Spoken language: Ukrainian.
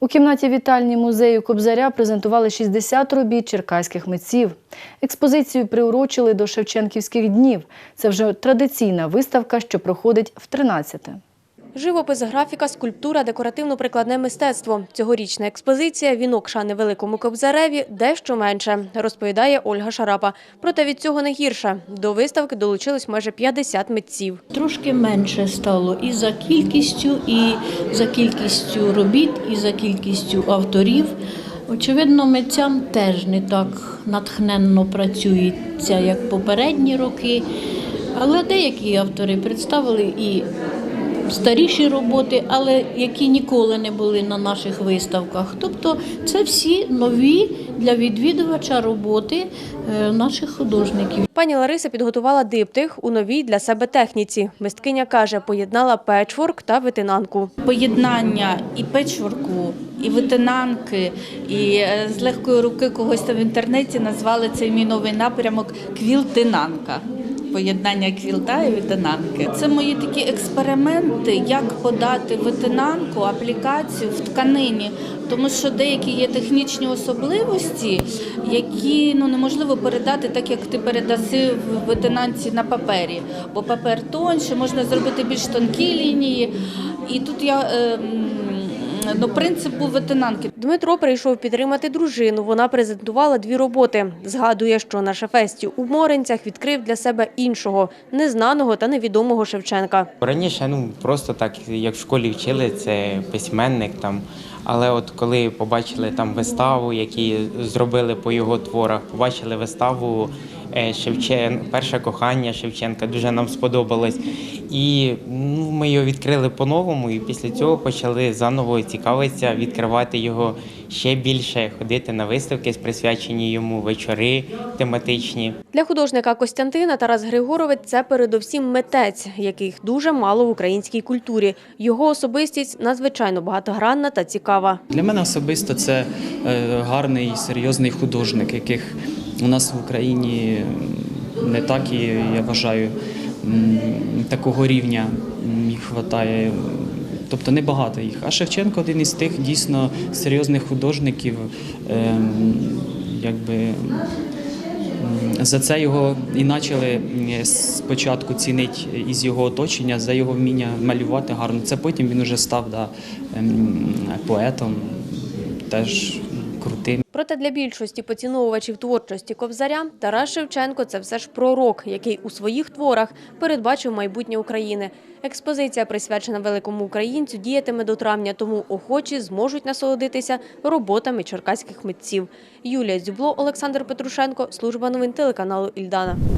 У кімнаті вітальні музею Кобзаря презентували 60 робіт черкаських митців. Експозицію приурочили до Шевченківських днів. Це вже традиційна виставка, що проходить в 13-те. Живопис, графіка, скульптура, декоративно-прикладне мистецтво. Цьогорічна експозиція «Вінок шани Великому Кобзареві» дещо менше, розповідає Ольга Шарапа. Проте від цього не гірше. До виставки долучилось майже 50 митців. Трошки менше стало і за кількістю, і за кількістю робіт, і за кількістю авторів. Очевидно, митцям теж не так натхненно працюється, як попередні роки. Але деякі автори представили і старіші роботи, але які ніколи не були на наших виставках. Тобто це всі нові для відвідувача роботи е, наших художників. Пані Лариса підготувала диптих у новій для себе техніці. Мисткиня каже, поєднала печворк та витинанку. поєднання і печворку, і витинанки, і е, з легкої руки когось там в інтернеті назвали цей мій новий напрямок квілтинанка. Поєднання квілта і витинанки. Це мої такі експерименти, як подати витинанку, аплікацію в тканині, тому що деякі є технічні особливості, які ну неможливо передати так, як ти передаси в витинанці на папері. Бо папер тонше, можна зробити більш тонкі лінії. І тут я е, м, ну, принцип був витинанки. Дмитро прийшов підтримати дружину. Вона презентувала дві роботи. Згадує, що на шефесті у Моринцях відкрив для себе іншого, незнаного та невідомого Шевченка. Раніше ну просто так, як в школі вчили, це письменник там. Але от коли побачили там виставу, які зробили по його творах, побачили виставу е, Шевчен, перше кохання Шевченка, дуже нам сподобалось. І ну, ми його відкрили по-новому, і після цього почали заново цікавитися, відкривати його ще більше, ходити на виставки, присвячені йому вечори тематичні. Для художника Костянтина Тарас Григоровець – це передовсім митець, яких дуже мало в українській культурі. Його особистість надзвичайно багатогранна та цікава. Для мене особисто це е, гарний, серйозний художник, яких у нас в Україні не так і я вважаю такого рівня їх вистачає. Тобто небагато їх. А Шевченко один із тих дійсно серйозних художників, ем, якби За це його і почали спочатку цінити із його оточення за його вміння малювати гарно. Це потім він уже став да, ем, поетом, теж крутим. Проте для більшості поціновувачів творчості Кобзаря Тарас Шевченко – це все ж пророк, який у своїх творах передбачив майбутнє України. Експозиція, присвячена великому українцю, діятиме до травня, тому охочі зможуть насолодитися роботами черкаських митців. Юлія Зюбло, Олександр Петрушенко, служба новин телеканалу Ільдана.